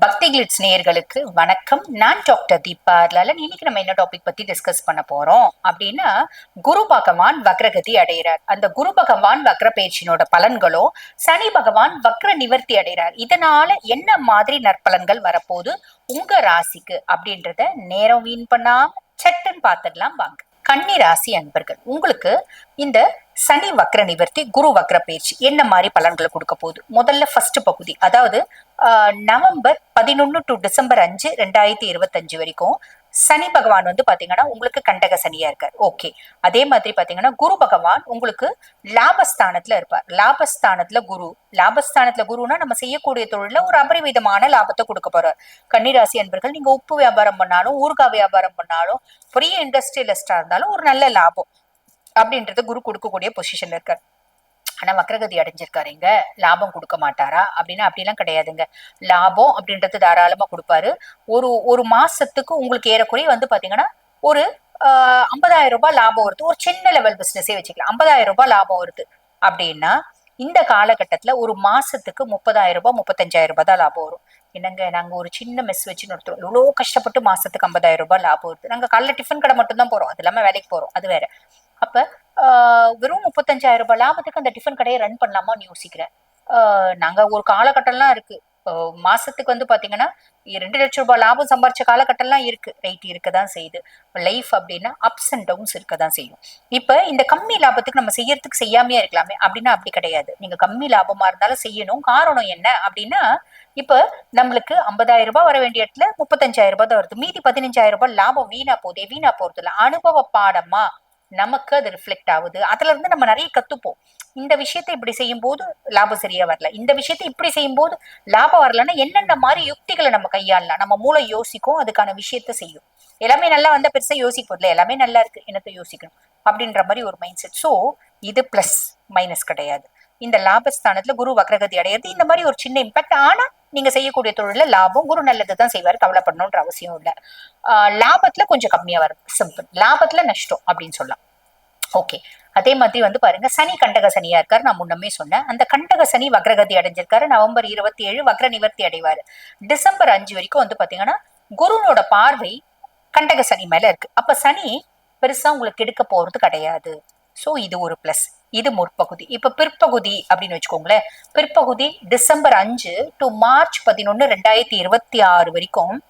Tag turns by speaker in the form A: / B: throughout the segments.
A: பக்தி கிளிட்ஸ் நேயர்களுக்கு வணக்கம். நான் டாக்டர் தீபா லலன் இன்னைக்கு நம்ம என்ன டாபிக் பத்தி டிஸ்கஸ் பண்ண போறோம்? அப்படின்னா குரு பகவான் வக்ரகதி அடைகிறார். அந்த குரு பகவான் வக்ர பயிற்சியினோட பலன்களோ சனி பகவான் வக்ர நிவர்த்தி அடைகிறார். இதனால என்ன மாதிரி நற்பலன்கள் வரப்போகுது? உங்க ராசிக்கு அப்படின்றத நேரம் வீண் பண்ணாம சட்டன் பார்த்துடலாம். வாங்க. கன்னி ராசி அன்பர்கள் உங்களுக்கு இந்த சனி வக்ர நிவர்த்தி குரு வக்ர பயிற்சி என்ன மாதிரி பலன்களை கொடுக்க போகுது? முதல்ல ஃபர்ஸ்ட் பகுதி அதாவது ஆஹ், நவம்பர் பதினொன்னு டு டிசம்பர் அஞ்சு ரெண்டாயிரத்தி இருபத்தஞ்சு வரைக்கும் சனி பகவான் வந்து பாத்தீங்கன்னா உங்களுக்கு கண்டக சனியா இருக்கார். ஓகே அதே மாதிரி பாத்தீங்கன்னா குரு பகவான் உங்களுக்கு லாபஸ்தானத்துல இருப்பார். லாபஸ்தானத்துல குரு. லாபஸ்தானத்துல குருனா நம்ம செய்யக்கூடிய தொழில ஒரு அபரிவிதமான லாபத்தை கொடுக்க போறார். கன்னிராசி அன்பர்கள் நீங்க உப்பு வியாபாரம் பண்ணாலும் ஊறுகாய் வியாபாரம் பண்ணாலும் பெரிய இண்டஸ்ட்ரியலிஸ்டா இருந்தாலும் ஒரு நல்ல லாபம். அப்படின்றது குரு கொடுக்கக்கூடிய பொசிஷன்ல இருக்கார். ஆனா வக்ரகதி அடைஞ்சிருக்காரு இங்க. லாபம் கொடுக்க மாட்டாரா? அப்படின்னா அப்படிலாம் கிடையாதுங்க. லாபம் அப்படின்றது தாராளமா கொடுப்பாரு. ஒரு ஒரு மாசத்துக்கு உங்களுக்கு ஏறக்குறைய வந்து பாத்தீங்கன்னா ஒரு ஆஹ், 50000 ரூபாய் லாபம் வருது. ஒரு சின்ன லெவல் பிசினஸே வச்சுக்கலாம். 50000 ரூபாய் லாபம் வருது. அப்படின்னா இந்த காலகட்டத்துல ஒரு மாசத்துக்கு முப்பதாயிரம் ரூபாய் முப்பத்தஞ்சாயிரம் ரூபாய் தான் லாபம் வரும். என்னங்க நாங்க ஒரு சின்ன மெஸ் வச்சு நடத்துறோம் எவ்வளோ கஷ்டப்பட்டு மாசத்துக்கு 50000 ரூபாய் லாபம் வருது. நாங்க காலைல டிஃபன் கடை மட்டும் தான் போறோம். அது இல்லாம வேலைக்கு போறோம். அது வேற. அப்ப வெறும் முப்பத்தஞ்சாயிரம் ரூபாய் லாபத்துக்கு அந்த டிஃபன் கடையை ரன் பண்ணலாமான்னு யோசிக்கிறேன் நாங்க ஒரு காலகட்டம்லாம் இருக்கு. மாசத்துக்கு வந்து பாத்தீங்கன்னா ரெண்டு லட்சம் ரூபாய் லாபம் சம்பாரிச்ச காலகட்டம்லாம் இருக்கு. ரைட் இருக்கதான் செய்யுது. லைஃப் அப்படின்னா அப்ஸ் அண்ட் டவுன்ஸ் இருக்கதான் செய்யும். இப்ப இந்த கம்மி லாபத்துக்கு நம்ம செய்யறதுக்கு செய்யாமையே இருக்கலாமே. அப்படின்னா அப்படி கிடையாது. நீங்க கம்மி லாபமா இருந்தாலும் செய்யணும். காரணம் என்ன அப்படின்னா இப்ப நம்மளுக்கு 50000 ரூபாய் வர வேண்டிய இடத்துல முப்பத்தஞ்சாயிரம் ரூபாய் தான் வருது. மீதி பதினஞ்சாயிரம் ரூபாய் லாபம் வீணா போதே வீணா போறது இல்ல அனுபவ பாடமா நமக்கு அது ரிஃப்ளெக்ட் ஆகுது. அதுல இருந்து நம்ம நிறைய கத்துப்போம். இந்த விஷயத்தை இப்படி செய்யும் போது லாபம் சரியா வரல. இந்த விஷயத்தை இப்படி செய்யும் போது லாபம் வரலன்னா என்னென்ன மாதிரி யுக்திகளை நம்ம கையாளலாம்? நம்ம மூளை யோசிக்கும் அதுக்கான விஷயத்த செய்யும். எல்லாமே நல்லா வந்தா பெருசா யோசிக்க எல்லாமே நல்லா இருக்கு. என்னத்தை யோசிக்கணும்? அப்படின்ற மாதிரி ஒரு மைண்ட் செட் ஸோ இது பிளஸ் மைனஸ் கிடையாது. இந்த லாபஸ்தானத்துல குரு வக்ரகதி அடையிறது இந்த மாதிரி ஒரு சின்ன இம்பாக்ட் ஆனா நீங்க செய்யக்கூடிய தொழில லாபம் குரு நல்லது தான் செய்வார். கவலைப்படணுன்ற அவசியம் இல்லை. லாபத்துல கொஞ்சம் கம்மியா வரும். சிம்பிள் லாபத்துல நஷ்டம் அப்படின்னு சொல்லலாம். ஓகே அதே மாதிரி வந்து பாருங்க சனி கண்டக சனியா இருக்காரு. நான் முன்னமே சொன்னேன். அந்த கண்டக சனி வக்ரகதி அடைஞ்சிருக்காரு. நவம்பர் இருபத்தி ஏழு வக்ர நிவர்த்தி அடைவாரு. டிசம்பர் அஞ்சு வரைக்கும் வந்து பாத்தீங்கன்னா குருனோட பார்வை கண்டக சனி மேல இருக்கு. அப்ப சனி பெருசா உங்களுக்கு எடுக்க போறது கிடையாது. ஸோ இது ஒரு பிளஸ் இது முற்பகுதி. இப்ப பிற்பகுதி அப்படின்னு வச்சுக்கோங்களேன். பிற்பகுதி டிசம்பர் அஞ்சு டு மார்ச் பதினொன்னு ரெண்டாயிரத்தி இருபத்தி ஆறு வரைக்கும்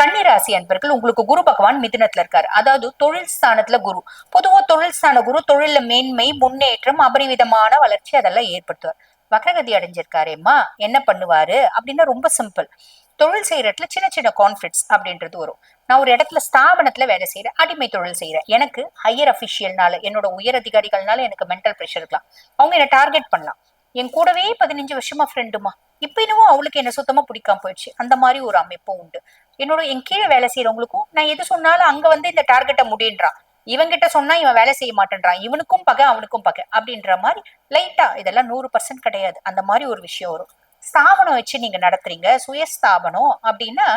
A: கன்னிராசி அன்பர்கள் உங்களுக்கு குரு பகவான் மிதுனத்துல இருக்காரு. அதாவது தொழில் ஸ்தானத்துல குரு. பொதுவா தொழில் ஸ்தான குரு தொழில மேன்மை முன்னேற்றம் அபரிவிதமான வளர்ச்சி அதெல்லாம் ஏற்படுத்துவார். வக்ரகதி அடைஞ்சிருக்காரேம்மா என்ன பண்ணுவாரு? அப்படின்னா ரொம்ப சிம்பிள் தொழில் செய்யற இடத்துல சின்ன சின்ன கான்ஃபிளிக்ஸ் அப்படின்றது வரும். நான் ஒரு இடத்துல ஸ்தாபனத்துல வேலை செய்யறேன் அடிமை தொழில் செய்யறேன் எனக்கு ஹையர் அபிஷியல்னால என்னோட உயர் அதிகாரிகள்னால எனக்கு மென்டல் ப்ரெஷர் இருக்கலாம். அவங்க என்ன டார்கெட் பண்ணலாம். என் கூடவே பதினஞ்சு வருஷமா ஃப்ரெண்டுமா இப்ப இன்னமும் அவளுக்கு என்ன சுத்தமா பிடிக்காம போயிடுச்சு. அந்த மாதிரி ஒரு அமைப்பும் உண்டு. என்னோட என் கீழே வேலை செய்யறவங்களுக்கும் நான் எது சொன்னாலும் அங்க வந்து இந்த டார்கெட்டை முடின்றான் இவங்கிட்ட சொன்னா இவன் வேலை செய்ய மாட்டேன்றான். இவனுக்கும் பகை அவனுக்கும் பகை அப்படின்ற மாதிரி லைட்டா இதெல்லாம் நூறு பர்சன்ட் கிடையாது. அந்த மாதிரி ஒரு விஷயம் வரும். ஸ்தாபனம் வச்சு நீங்க நடத்துறீங்க சுயஸ்தாபனம் அப்படின்னா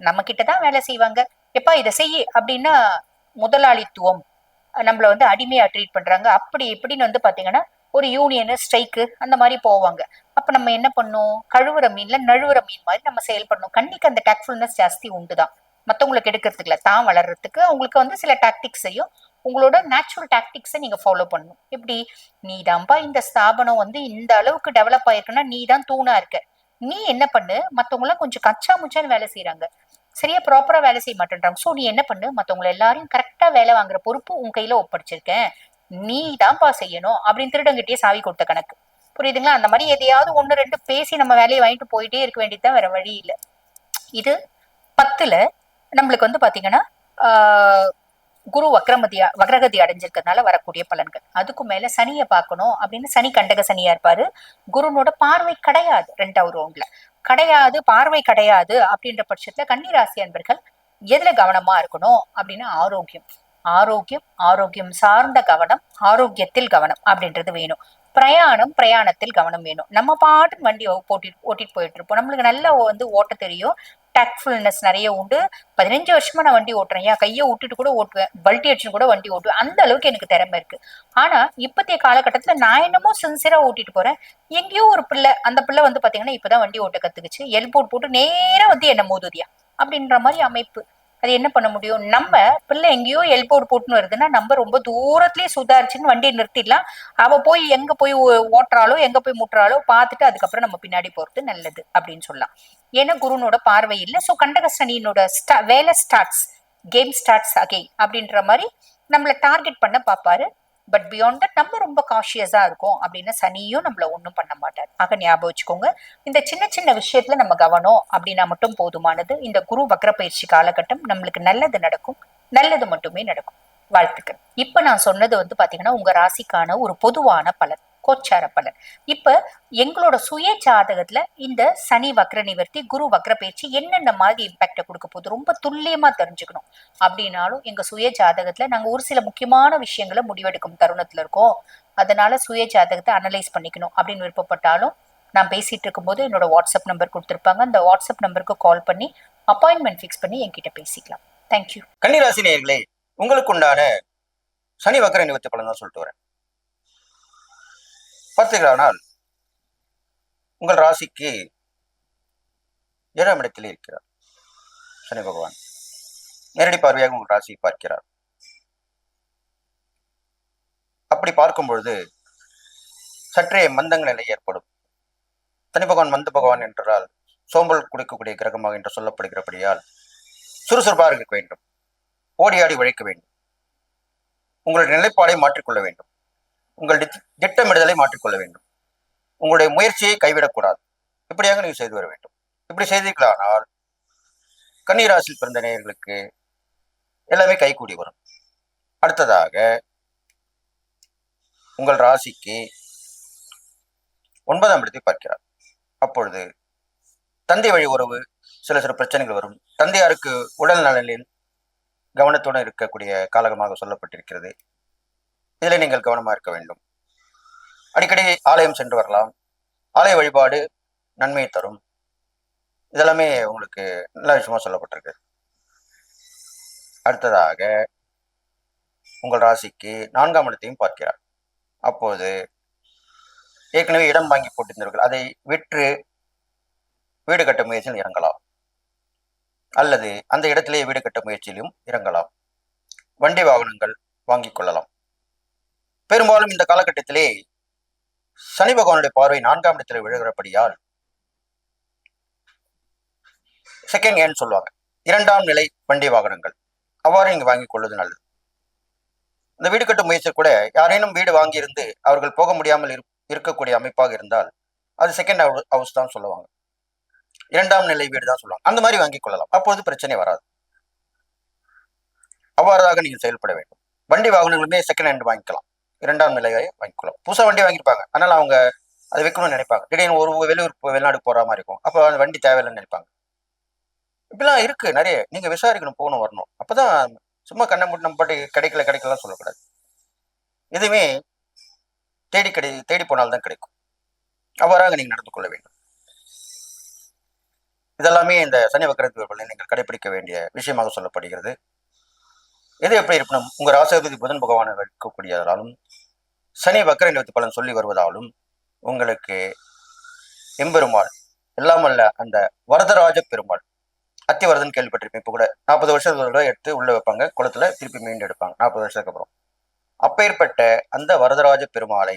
A: நம்ம கிட்டதான் வேலை செய்வாங்க. எப்பா இதை செய்ய அப்படின்னா முதலாளித்துவம். நம்மள வந்து அடிமையா ட்ரீட் பண்றாங்க. அப்படி இப்படின்னு வந்து பாத்தீங்கன்னா ஒரு யூனியனு ஸ்ட்ரைக்கு அந்த மாதிரி போவாங்க. அப்ப நம்ம என்ன பண்ணோம்? கழுவுற மீன்ல நழுவுற மீன் மாதிரி நம்ம செயல்படணும். கண்ணிக்கு அந்த டேக்ஃபுல்னஸ் ஜாஸ்தி உண்டுதான். மத்தவங்களுக்கு எடுக்கிறதுக்கு தான் வளர்றதுக்கு உங்களுக்கு வந்து சில டாக்டிக்ஸையும் உங்களோட நேச்சுரல் டாக்டிக்ஸை நீங்க ஃபாலோ பண்ணணும். எப்படி? நீ தான்ப்பா இந்த ஸ்தாபனம் வந்து இந்த அளவுக்கு டெவலப் ஆயிருக்குன்னா நீ தான் தூணா இருக்க. நீ என்ன பண்ணு? மத்தவங்களாம் கொஞ்சம் கச்சா முச்சான்னு வேலை செய்யறாங்க சரியா ப்ராப்பரா வேலை செய்ய மாட்டேன்றாங்க. சோ நீ என்ன பண்ணு? மத்தவங்களை எல்லாரையும் கரெக்டா வேலை வாங்குற பொறுப்பு உன் கையில ஒப்படைச்சிருக்கேன். நீ தான்ப்பா செய்யணும் அப்படின்னு திருடங்கிட்டே சாவி கொடுத்த கணக்கு. புரியுதுங்களா? அந்த மாதிரி எதையாவது ஒண்ணு ரெண்டு பேசி நம்ம வேலையை வாங்கிட்டு போயிட்டே இருக்க வேண்டியதுதான் வேற வழி இல்லை. இது பத்துல நம்மளுக்கு வந்து பாத்தீங்கன்னா ஆஹ், குரு வக்ரமதி வக்ரகதி அடைஞ்சிருக்கிறதுனால வரக்கூடிய பலன்கள். அதுக்கு மேல சனியை பார்க்கணும் அப்படின்னு சனி கண்டக சனியா இருப்பாரு. குருனோட பார்வை கிடையாது ரெண்டாவது ரவுண்ட்ல கிடையாது பார்வை கிடையாது அப்படின்ற பட்சத்துல கன்னிராசி அன்பர்கள் எதுல கவனமா இருக்கணும் அப்படின்னு ஆரோக்கியம். ஆரோக்கியம் ஆரோக்கியம் சார்ந்த கவனம் ஆரோக்கியத்தில் கவனம் அப்படின்றது வேணும். பிரயாணம் பிரயாணத்தில் கவனம் வேணும். நம்ம பாட்டு வண்டி ஓட்டிட்டு ஓட்டிட்டு போயிட்டு இருப்போம் நம்மளுக்கு நல்லா வந்து ஓட்ட தெரியும். டேக்ஃபுல்னஸ் நிறைய உண்டு. பதினஞ்சு வருஷமா நான் வண்டி ஓட்டுறேன். ஏன் கையை விட்டுட்டு கூட ஓட்டுவேன். பல்ட்டி அடிச்சு கூட வண்டி ஓட்டுவேன். அந்த அளவுக்கு எனக்கு திறமை இருக்கு. ஆனா இப்பத்திய காலகட்டத்துல நான் என்னமோ சின்சியரா ஓட்டிட்டு போறேன். எங்கேயோ ஒரு பிள்ளை அந்த பிள்ளை வந்து பாத்தீங்கன்னா இப்பதான் வண்டி ஓட்ட கத்துக்குச்சு. எல்போர்ட் போட்டு நேரா வந்து என்ன மோதுதியா அப்படின்ற மாதிரி அமைப்பு. அது என்ன பண்ண முடியும்? நம்ம பிள்ளை எங்கேயோ எல்போர்ட் போட்டுன்னு வருதுன்னா நம்ம ரொம்ப தூரத்துலயே சுதாரிச்சுன்னு வண்டியை நிறுத்திடலாம். அவ போய் எங்க போய் ஓ- எங்க போய் முட்டுறாலோ பார்த்துட்டு அதுக்கப்புறம் நம்ம பின்னாடி போறது நல்லது அப்படின்னு சொல்லலாம். ஏன்னா குருனோட பார்வை இல்லை. ஸோ கண்டகஸ்டனியினோட ஸ்டா வேலை ஸ்டார்ட்ஸ் கேம் ஸ்டார்ட்ஸ் அகெயின் அப்படின்ற மாதிரி நம்மளை டார்கெட் பண்ண பார்ப்பாரு. பட் பியாண்ட் தட் நம்ம ரொம்ப காஷியஸா இருக்கும் அப்படின்னு சனியும் நம்மள ஒன்றும் பண்ண மாட்டார். ஆக ஞாபகம் வச்சுக்கோங்க இந்த சின்ன சின்ன விஷயத்துல நம்ம கவனம் அப்படின்னா மட்டும் போதுமானது. இந்த குரு வக்ர பயிற்சி காலகட்டம் நம்மளுக்கு நல்லது நடக்கும். நல்லது மட்டுமே நடக்கும். வாழ்த்துக்கள். இப்ப நான் சொன்னது வந்து பாத்தீங்கன்னா உங்க ராசிக்கான ஒரு பொதுவான பலன். கோச்சார இப்ப எங்களோட சுய ஜாதகத்துல இந்த சனி வக்ர நிவர்த்தி குரு வக்ர பயிற்சி என்னென்ன மாதிரி இம்பாக்ட கொடுக்க போகுது? ரொம்ப துல்லியமா தெரிஞ்சுக்கணும். அப்படின்னாலும் எங்க சுய ஜாதகத்துல நாங்க ஒரு சில முக்கியமான விஷயங்களை முடிவெடுக்கும் தருணத்துல இருக்கோம். அதனால சுய ஜாதகத்தை அனலைஸ் பண்ணிக்கணும் அப்படின்னு விருப்பப்பட்டாலும் நான் பேசிட்டு இருக்கும்போது என்னோட வாட்ஸ்அப் நம்பர் கொடுத்துருப்பாங்க. அந்த வாட்ஸ்அப் நம்பருக்கு கால் பண்ணி அப்பாயின்மெண்ட் ஃபிக்ஸ் பண்ணி என்கிட்ட பேசிக்கலாம். தேங்க்யூ
B: கன்னிராசி நேயர்களே உங்களுக்கு உண்டான சனி வக்கர நிவர்த்தி பலன் தான் சொல்லிட்டு வரேன். பார்த்தீர்களானால் உங்கள் ராசிக்கு ஏழாம் இடத்தில் இருக்கிறார். சனி பகவான். நேரடி பார்வையாக உங்கள் ராசியை பார்க்கிறார். அப்படி பார்க்கும் பொழுது சற்றே மந்தங்க நிலை ஏற்படும். சனி பகவான் மந்த பகவான் என்றால் சோம்பல் குடிக்கக்கூடிய கிரகமாக என்று சொல்லப்படுகிறபடியால் சுறுசுறுப்பாக இருக்க வேண்டும். ஓடி ஆடி உழைக்க வேண்டும். உங்களுடைய நிலைப்பாடை மாற்றிக்கொள்ள வேண்டும். உங்கள் திட்டமிடுதலை மாற்றிக்கொள்ள வேண்டும். உங்களுடைய முயற்சியை கைவிடக்கூடாது. இப்படியாக நீங்கள் செய்து வர வேண்டும். இப்படி செய்தீர்களானால் கன்னிராசியில் பிறந்த நேயர்களுக்கு எல்லாமே கைகூடி வரும். அடுத்ததாக உங்கள் ராசிக்கு ஒன்பதாம் இடத்தை பார்க்கிறார். அப்பொழுது தந்தை வழி உறவு சில சில பிரச்சனைகள் வரும். தந்தையாருக்கு உடல் நலனில் கவனத்துடன் இருக்கக்கூடிய காலகமாக சொல்லப்பட்டிருக்கிறது. இதில் நீங்கள் கவனமாக இருக்க வேண்டும். அடிக்கடி ஆலயம் சென்று வரலாம். ஆலய வழிபாடு நன்மையை தரும். இதெல்லாமே உங்களுக்கு நல்ல விஷயமா சொல்லப்பட்டிருக்கு. அடுத்ததாக உங்கள் ராசிக்கு நான்காம் இடத்தையும் பார்க்கிறார். அப்போது ஏற்கனவே இடம் வாங்கி போட்டிருந்தவர்கள் அதை விற்று வீடு கட்ட முயற்சியில் இறங்கலாம். அல்லது அந்த இடத்திலேயே வீடு கட்ட முயற்சியிலும் இறங்கலாம். வண்டி வாகனங்கள் வாங்கிக் கொள்ளலாம். பெரும்பாலும் இந்த காலகட்டத்திலே சனி பகவானுடைய பார்வை நான்காம் இடத்துல விழுகிறபடியால் செகண்ட் ஹேண்ட் சொல்லுவாங்க. இரண்டாம் நிலை வண்டி வாகனங்கள். அவ்வாறு நீங்க வாங்கிக் கொள்வது நல்லது. இந்த வீடு கட்டும் முயற்சி கூட யாரேனும் வீடு வாங்கியிருந்து அவர்கள் போக முடியாமல் இருக்கக்கூடிய அமைப்பாக இருந்தால் அது செகண்ட் ஹவுஸ் தான் சொல்லுவாங்க. இரண்டாம் நிலை வீடு தான் சொல்லுவாங்க. அந்த மாதிரி வாங்கிக் கொள்ளலாம். அப்பொழுது பிரச்சனை வராது. அவ்வாறாக நீங்கள் செயல்பட வேண்டும். வண்டி வாகனங்களுமே செகண்ட் ஹேண்ட் வாங்கிக்கலாம். இரண்டாம் நிலையை வாங்கிக்கலாம் புதுசாக வண்டி வாங்கியிருப்பாங்க. அதனால அவங்க அதை விற்கணும்னு நினைப்பாங்க. திடீர்னு ஒரு வெளியூர் வெளிநாடு போகிற மாதிரி இருக்கும். அப்போ அந்த வண்டி தேவையில்லைன்னு நினைப்பாங்க. இப்படிலாம் இருக்குது நிறைய. நீங்கள் விசாரிக்கணும் போகணும் வரணும். அப்போ தான் சும்மா கண்ணை மூட்டு நம்ம பாட்டு கிடைக்கல கிடைக்கலாம் சொல்லக்கூடாது. எதுவுமே தேடி கிடை தேடி போனால்தான் கிடைக்கும். அவ்வாறாக நீங்கள் நடந்து கொள்ள வேண்டும். இதெல்லாமே இந்த சனி வக்கரத்தில் நீங்கள் கடைபிடிக்க வேண்டிய விஷயமாக சொல்லப்படுகிறது. எது எப்படி இருக்கணும் உங்கள் ராசாதிபதி புதன் பகவான் இருக்கக்கூடியதாலும் சனி வக்கர நிவர்த்தி பலன் சொல்லி வருவதாலும் உங்களுக்கு எம்பெருமாள் எல்லாமல்ல அந்த வரதராஜ பெருமாள் அத்திவரதன் கேள்விப்பட்டிருப்பேன். இப்போ கூட நாற்பது வருஷம் எடுத்து உள்ள வைப்பாங்க. குளத்துல திருப்பி மீண்டு எடுப்பாங்க. நாற்பது வருஷத்துக்கு அப்புறம். அப்பேற்பட்ட அந்த வரதராஜ பெருமாளை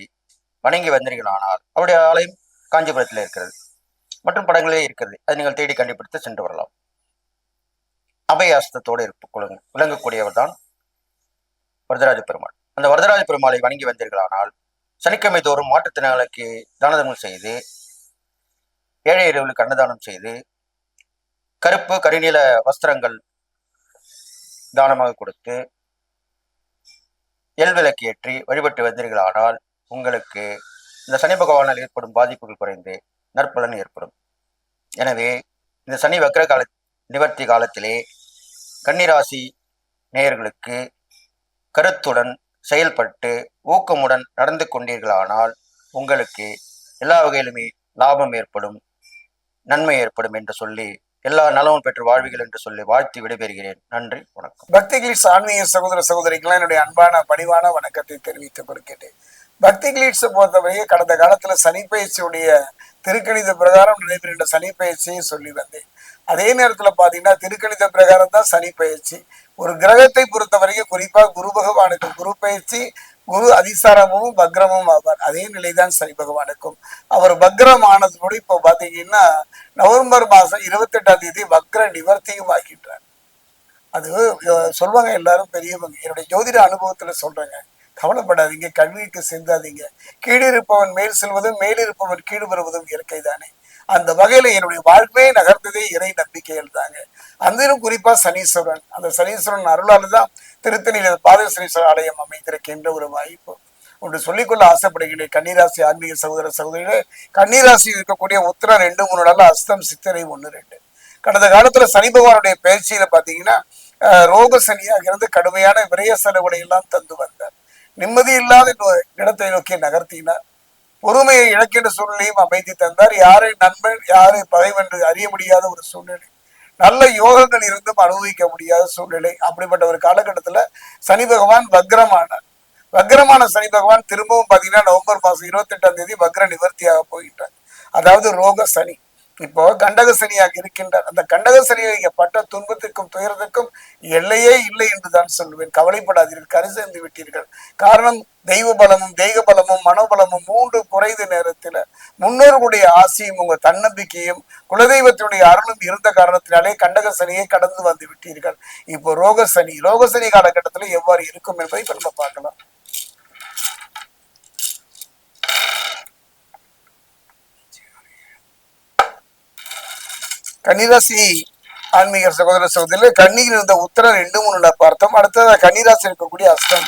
B: வணங்கி வந்தீர்களானால் அவருடைய ஆலயம் காஞ்சிபுரத்தில் இருக்கிறது. மற்றும் படங்களே இருக்கிறது. அதை நீங்கள் தேடி கண்டுபிடித்து சென்று வரலாம். அபயாஸ்தத்தோடு இருப்பு விளங்கக்கூடியவர் தான் வரதராஜ பெருமாள். அந்த வரதராஜ பெருமாளை வணங்கி வந்தீர்களானால் சனிக்கிழமை தோறும் மாற்றுத்திறனாளிக்கு தானதங்கள் செய்து ஏழை இரவுகளுக்கு அன்னதானம் செய்து கருப்பு கரிநீல வஸ்திரங்கள் தானமாக கொடுத்து எல் விளக்கு ஏற்றி வழிபட்டு வந்தீர்களானால் உங்களுக்கு இந்த சனி பகவானால் ஏற்படும் பாதிப்புகள் குறைந்து நற்பலன் ஏற்படும். எனவே இந்த சனி வக்ர கால நிவர்த்தி காலத்திலே கன்னிராசி நேயர்களுக்கு கருத்துடன் செயல்பட்டு ஊக்கமுடன் நடந்து கொண்டீர்களானால் உங்களுக்கு எல்லா வகையிலுமே லாபம் ஏற்படும் நன்மை ஏற்படும் என்று சொல்லி எல்லா நலமும் பெற்று வாழ்விகள் என்று சொல்லி வாழ்த்தி விடைபெறுகிறேன். நன்றி வணக்கம்.
C: பக்திகிளிட்ஸ் ஆன்மீக சகோதர சகோதரிக்கெல்லாம் என்னுடைய அன்பான பணிவான வணக்கத்தை தெரிவித்துக் கொடுக்கிறேன் பக்தி கிளீட்ஸை பொறுத்தவரையே கடந்த காலத்துல சனிப்பயிற்சியுடைய திருக்கணித பிரகாரம் நடைபெறுகின்ற சனிப்பயிற்சியை சொல்லி வந்தேன். அதே நேரத்துல பாத்தீங்கன்னா திருக்கணித பிரகாரம் தான் சனி பயிற்சி. ஒரு கிரகத்தை பொறுத்தவரைக்கும் குறிப்பா குரு பகவானுக்கு குரு பயிற்சி குரு அதிசாரமும் பக்ரமும் ஆவார். அதே நிலைதான் சனி பகவானுக்கும். அவர் பக்ரம் ஆனதோடு இப்போ பாத்தீங்கன்னா நவம்பர் மாசம் இருபத்தெட்டாம் தேதி பக்ர நிவர்த்தியும் ஆகின்றார். அது சொல்வாங்க சொல்லுவாங்க எல்லாரும் பெரியவங்க. என்னுடைய ஜோதிட அனுபவத்துல சொல்றேங்க. கவலைப்படாதீங்க கல்விக்கு சிந்தாதீங்க. கீழிருப்பவன் மேல் செல்வதும் மேலிருப்பவன் கீழ் வருவதும் இயற்கை தானே அந்த வகையில என்னுடைய வாழ்க்கையே நகர்ந்ததே இறை நம்பிக்கைகள் தாங்க. அதிலும் குறிப்பா சனீஸ்வரன். அந்த சனீஸ்வரன் அருளால தான் திருத்தணியில பாத சனீஸ்வரர் ஆலயம் அமைத்திருக்கின்ற ஒரு வாய்ப்பு. ஒன்று சொல்லிக்கொள்ள ஆசைப்படுகிறேன். கன்னிராசி ஆன்மீக சகோதர சகோதரிகளே கன்னிராசி இருக்கக்கூடிய உத்தரம் ரெண்டு மூணு நாள் அஸ்தம் சித்திரை ஒன்று ரெண்டு. கடந்த காலத்துல சனி பகவானுடைய பயிற்சியில பாத்தீங்கன்னா ரோக சனியாக இருந்து கடுமையான விரய செலவுகளை எல்லாம் தந்து வந்தார். நிம்மதி இல்லாத இடத்தை நோக்கி நகர்த்தினார். பொறுமையை இழக்கின்ற சூழ்நிலையும் அமைத்து தந்தார். யாரை நண்பன் யாரை பகைவன் என்று அறிய முடியாத ஒரு சூழ்நிலை. நல்ல யோகங்கள் இருந்தும் அனுபவிக்க முடியாத சூழ்நிலை. அப்படிப்பட்ட ஒரு காலகட்டத்துல சனி பகவான் வக்ரமானார். வக்ரமான சனி பகவான் திரும்பவும் பார்த்தீங்கன்னா நவம்பர் மாசம் இருபத்தி எட்டாம் தேதி வக்ர நிவர்த்தியாக போகின்றார். அதாவது ரோக சனி. இப்போ கண்டகசனியாக இருக்கின்றார். அந்த கண்டக சனியை பட்ட துன்பத்திற்கும் துயரத்துக்கும் எல்லையே இல்லை என்றுதான் சொல்லுவேன். கவலைப்படாதீர்கள். கரு சேர்ந்து விட்டீர்கள். காரணம் தெய்வ பலமும் தெய்வ பலமும் மனோபலமும் மூன்று குறைந்த நேரத்துல முன்னோர்களுடைய ஆசையும் உங்க தன்னம்பிக்கையும் குலதெய்வத்தினுடைய அருளும் இருந்த காரணத்தினாலே கண்டக சனியை கடந்து வந்து விட்டீர்கள். இப்போ ரோக சனி ரோக சனி காலகட்டத்துல எவ்வாறு இருக்கும் என்பதை இப்ப நம்ம பார்க்கலாம். கன்னிராசி ஆன்மீக சகோதர சகோதரில் கண்ணியில் இருந்த உத்தரம் ரெண்டு மூணுல பார்த்தோம். அடுத்ததாக கன்னிராசி இருக்கக்கூடிய அஸ்தம்.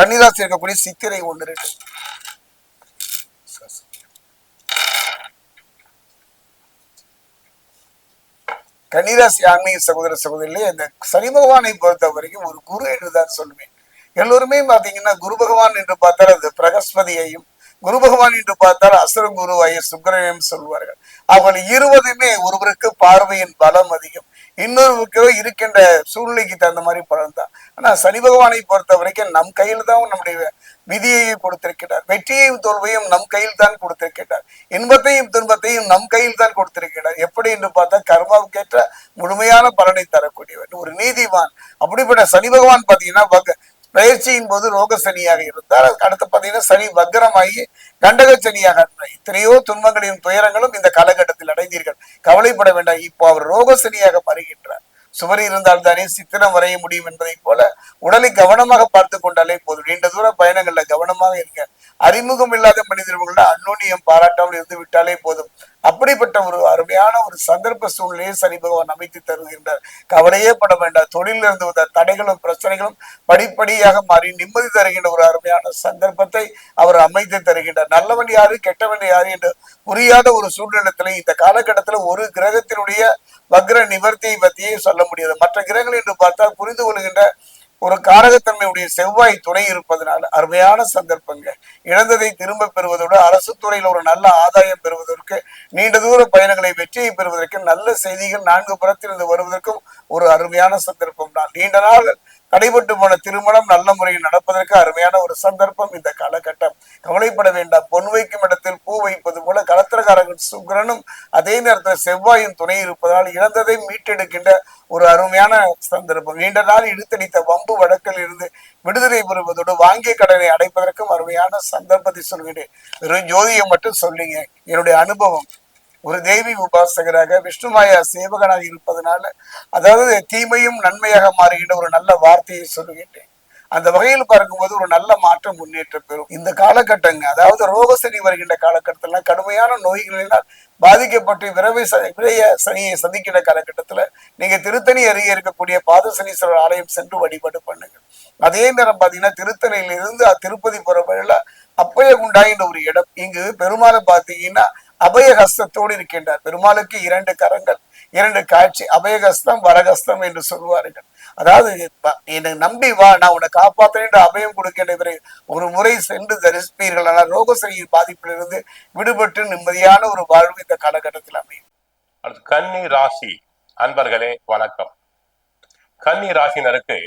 C: கன்னிராசி இருக்கக்கூடிய சித்திரை ஒன்று ரெண்டு. கன்னிராசி ஆன்மீக சகோதர சகோதரிலே இந்த சனி பகவானை பொறுத்த வரைக்கும் ஒரு குரு என்றுதான் சொல்லுவேன் எல்லோருமே பாத்தீங்கன்னா குரு பகவான் என்று பார்த்தால் அது பிரகஸ்பதியையும் குரு பகவான் என்று பார்த்தால் அசுர குருவாய சுக்கிரனையும் சொல்வார்கள். அவர்கள் இருவதுமே ஒருவருக்கு பார்வையின் பலம் அதிகம். இன்னொருவருக்கோ இருக்கின்ற சூழ்நிலைக்கு தகுந்த மாதிரி பலன் தான். ஆனா சனி பகவானை பொறுத்த வரைக்கும் நம் கையில் தான் நம்முடைய விதியை கொடுத்திருக்கிறார். வெற்றியையும் தோல்வையும் நம் கையில் தான் கொடுத்திருக்கிறார். இன்பத்தையும் துன்பத்தையும் நம் கையில் தான் கொடுத்திருக்கிறார். எப்படி என்று பார்த்தா கர்மாவுக்கேற்ற முழுமையான பலனை தரக்கூடியவன் ஒரு நீதிவான் அப்படிப்பட்ட சனி பகவான் பாத்தீங்கன்னா பயிற்சியின் போது ரோக சனியாக இருந்தார். அதுக்கு அடுத்து பார்த்தீங்கன்னா சனி வக்ரமாகி கண்டக சனியாக இருந்தார். எத்தனையோ துன்பங்களையும் துயரங்களும் இந்த காலகட்டத்தில் அடைந்தீர்கள். கவலைப்பட வேண்டாம். இப்போ அவர் ரோக சனியாக மாறுகின்றார். சுவர் இருந்தால் தானே சித்திரம் வரைய முடியும் என்பதைப் போல உடலை கவனமாக பார்த்து கொண்டாலே போதும். நீண்ட தூர பயணங்கள்ல கவனமாக இருங்க. அறிமுகம் இல்லாத மனிதர்களோட அந்நுண்ணியம் பாராட்டாமல் இருந்து விட்டாலே போதும். அப்படிப்பட்ட ஒரு அருமையான ஒரு சந்தர்ப்ப சூழ்நிலையை சனி பகவான் அமைத்து தருகின்றார். கவலையே பட வேண்டாம். தொழிலில் இருந்து வந்த தடைகளும் பிரச்சனைகளும் படிப்படியாக மாறி நிம்மதி தருகின்ற ஒரு அருமையான சந்தர்ப்பத்தை அவர் அமைத்து தருகின்றார். நல்லவன் யாரு கெட்டவன் யாரு என்று புரியாத ஒரு சூழ்நிலத்தில் இந்த காலகட்டத்தில் ஒரு கிரகத்தினுடைய வக்ர நிவர்த்தியை பற்றியே சொல்ல முடியாது. மற்ற கிரகங்கள் என்று பார்த்தால் புரிந்து கொள்கின்ற ஒரு காரகத்தன்மையுடைய செவ்வாய் துணை இருப்பதனால அருமையான சந்தர்ப்பங்க. இழந்ததை திரும்ப பெறுவதோடு அரசு துறையில் ஒரு நல்ல ஆதாயம் பெறுவதற்கு நீண்ட தூர பயணங்களை வெற்றியை பெறுவதற்கு நல்ல செய்திகள் நான்கு புறத்திலிருந்து வருவதற்கும் ஒரு அருமையான சந்தர்ப்பம் தான் நீண்ட நாள் தடைபட்டு போன திருமணம் நல்ல முறையில் நடப்பதற்கு அருமையான ஒரு சந்தர்ப்பம் இந்த காலகட்டம். கவலைப்பட வேண்டாம். பொன் வைக்கும் இடத்தில் பூ வைப்பது போல கலத்திரகாரகன் சுக்கரனும் அதே நேரத்தில் செவ்வாயும் துணை இருப்பதால் இழந்ததை மீட்டெடுக்கின்ற ஒரு அருமையான சந்தர்ப்பம். நீண்ட நாள் இழுத்தடித்த வம்பு வழக்கில் இருந்து விடுதலை பெறுவதோடு வாங்கிய கடனை அடைப்பதற்கும் அருமையான சந்தர்ப்பத்தை சொல்கிறேன். வெறும் ஜோதியை மட்டும் சொல்லிங்க. என்னுடைய அனுபவம். ஒரு தேவி உபாசகராக விஷ்ணுமாயா சேவகனாக இருப்பதனால அதாவது தீமையும் நன்மையாக மாறுகின்ற ஒரு நல்ல வார்த்தையை சொல்லுகின்றேன். அந்த வகையில் பார்க்கும்போது ஒரு நல்ல மாற்றம் முன்னேற்றம் பெறும். இந்த காலகட்டங்க அதாவது ரோகசனி வருகின்ற காலகட்டத்தில் கடுமையான நோய்களினால் பாதிக்கப்பட்டு விரைவை விரைய சனியை சந்திக்கிற காலகட்டத்தில் நீங்க திருத்தணி அருகே இருக்கக்கூடிய பாதசனீஸ்வரர் ஆலயம் சென்று வழிபாடு பண்ணுங்க. அதே நேரம் பார்த்தீங்கன்னா திருத்தணியிலிருந்து திருப்பதி போற வழியில அப்பயகுண்டாயின்ற ஒரு இடம். இங்கு பெருமாளை பார்த்தீங்கன்னா அபயஹஸ்தத்தோடு இருக்கின்றார். பெருமாளுக்கு இரண்டு கரங்கள் இரண்டு காட்சி அபயகஸ்தம் வரகஸ்தம் என்று சொல்வார்கள். அதாவது என்னை நம்பி வா நான் உன்னை காப்பாற்றுறேன் என்று அபயம் கொடுக்கின்ற ஒரு முறை சென்று தரிசிப்பீர்கள். ஆனால் ரோகசரியின் பாதிப்பிலிருந்து விடுபட்டு நிம்மதியான ஒரு வாழ்வு இந்த காலகட்டத்தில் அமையும்.
D: அடுத்து கன்னி ராசி. அன்பர்களே வணக்கம். கன்னி ராசினருக்கு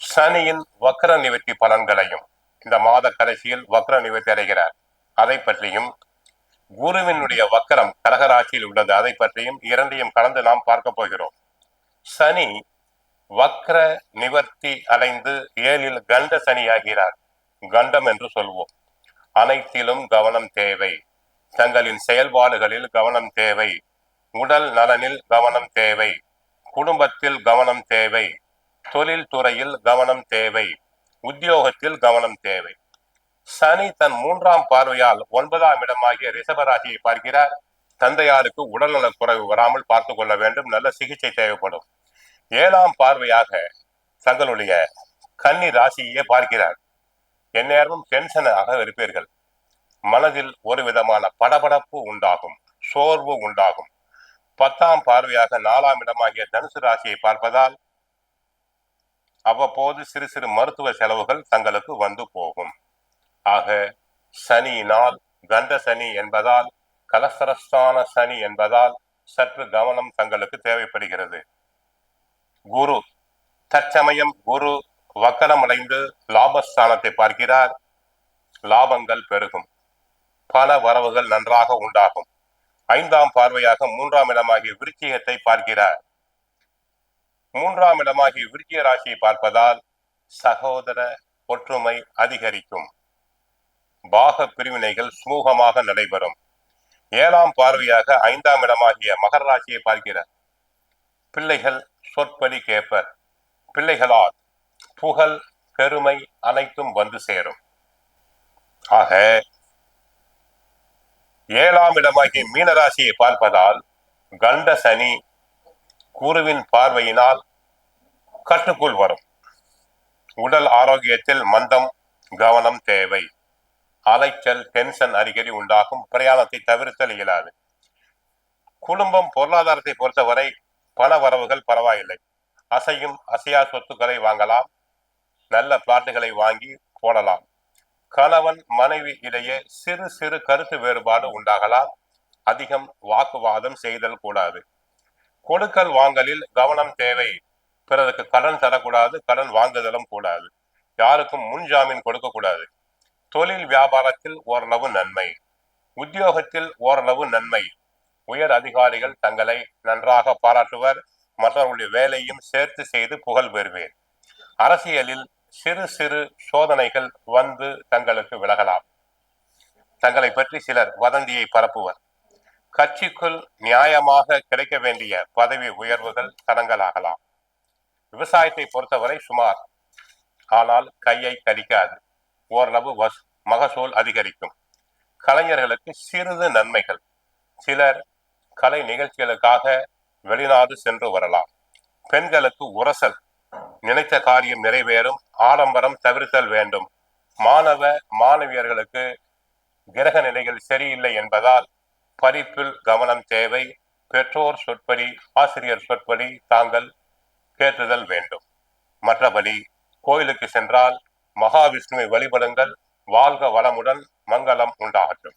D: சனியின் வக்ர நிவர்த்தி பலன்களையும் இந்த மாத கடைசியில் வக்ர நிவர்த்தி அடைகிறார். அதை பற்றியும் குருவினுடைய வக்கரம் கடகராசியில் உள்ளது. அதை பற்றியும் இரண்டையும் கலந்து நாம் பார்க்க போகிறோம். சனி வக்ர நிவர்த்தி அடைந்து ஏழில் கண்ட சனியாகிறார். கண்டம் என்று சொல்வோம். அனைத்திலும் கவனம் தேவை. தங்களின் செயல்பாடுகளில் கவனம் தேவை. உடல் நலனில் கவனம் தேவை. குடும்பத்தில் கவனம் தேவை. தொழில் துறையில் கவனம் தேவை. உத்தியோகத்தில் கவனம் தேவை. சனி தன் மூன்றாம் பார்வையால் ஒன்பதாம் இடமாகிய ரிஷபராசியை பார்க்கிறார். தந்தையாருக்கு உடல்நல குறைவு வராமல் பார்த்து கொள்ள வேண்டும். நல்ல சிகிச்சை தேவைப்படும். ஏழாம் பார்வையாக தங்களுடைய கன்னி ராசியே பார்க்கிறார். எந்நேரமும் டென்ஷனாக இருப்பீர்கள். மனதில் ஒரு விதமான படபடப்பு உண்டாகும். சோர்வு உண்டாகும். பத்தாம் பார்வையாக நாலாம் இடமாகிய தனுசு ராசியை பார்ப்பதால் அவ்வப்போது சிறு சிறு மருத்துவ செலவுகள் தங்களுக்கு வந்து போகும். ஆக சனியினால் கண்ட சனி என்பதால் கலசரஸ்தான சனி என்பதால் சற்று கவனம் தங்களுக்கு தேவைப்படுகிறது. குரு தற்சமயம் குரு வக்கரமடைந்து லாபஸ்தானத்தை பார்க்கிறார். லாபங்கள் பெருகும். பல வரவுகள் நன்றாக உண்டாகும். ஐந்தாம் பார்வையாக மூன்றாம் இடமாகிய விருச்சிகத்தை பார்க்கிறார். மூன்றாம் இடமாகிய விருச்சிக ராசியை பார்ப்பதால் சகோதர ஒற்றுமை அதிகரிக்கும். பாக பிரிவினைகள் சுமூகமாக நடைபெறும். ஏழாம் பார்வையாக ஐந்தாம் இடமாகிய மகர ராசியை பார்க்கிறார். பிள்ளைகள் சொற்படி கேட்பர். பிள்ளைகளால் புகழ் பெருமை அனைத்தும் வந்து சேரும். ஆக ஏழாம் இடமாகிய மீனராசியை பார்ப்பதால் கண்ட சனி குருவின் பார்வையினால் கட்டுக்குள் வரும். உடல் ஆரோக்கியத்தில் மந்தம் கவனம் தேவை. அலைச்சல் டென்ஷன் அடிக்கடி உண்டாகும். பிரயாணத்தை தவிர்த்தல் இயலாது. குடும்பம் பொருளாதாரத்தை பொறுத்தவரை பண வரவுகள் பரவாயில்லை. அசையும் அசையா சொத்துக்களை வாங்கலாம். நல்ல பிளாட்டுகளை வாங்கி போடலாம். கணவன் மனைவி இடையே சிறு சிறு கருத்து வேறுபாடு உண்டாகலாம். அதிகம் வாக்குவாதம் செய்தல் கூடாது. கொடுக்கல் வாங்கலில் கவனம் தேவை. பிறருக்கு கடன் தரக்கூடாது கடன் வாங்குதலும் கூடாது. யாருக்கும் முன் ஜாமீன் கொடுக்க கூடாது தொழில் வியாபாரத்தில் ஓரளவு நன்மை. உத்தியோகத்தில் ஓரளவு நன்மை. உயர் அதிகாரிகள் தங்களை நன்றாக பாராட்டுவர். மற்றவர்களுடைய வேலையும் சேர்த்து செய்து புகழ் பெறுவேன். அரசியலில் சிறு சிறு சோதனைகள் வந்து தங்களுக்கு விலகலாம். தங்களை பற்றி சிலர் வதந்தியை பரப்புவர். கட்சிக்குள் நியாயமாக கிடைக்க வேண்டிய பதவி உயர்வுகள் தடங்கலாகலாம் விவசாயத்தை பொறுத்தவரை சுமார். ஆனால் கையை கடிக்காது. ஓரளவு வஸ் மகசூல் அதிகரிக்கும். கலைஞர்களுக்கு சிறிது நன்மைகள். சிலர் கலை நிகழ்ச்சிகளுக்காக வெளிநாடு சென்று வரலாம். பெண்களுக்கு உரசல். நினைத்த காரியம் நிறைவேறும் ஆடம்பரம் தவிர்த்தல் வேண்டும். மாணவ மாணவியர்களுக்கு கிரக நிலைகள் சரியில்லை என்பதால் படிப்பில் கவனம் தேவை. பெற்றோர் சொற்படி ஆசிரியர் சொற்படி தாங்கள் கேட்டுதல் வேண்டும். மற்றபடி கோயிலுக்கு சென்றால் மகாவிஷ்ணுவை வழிபடுங்கள். வாழ்க வளமுடன் மங்களம் உண்டாகட்டும்.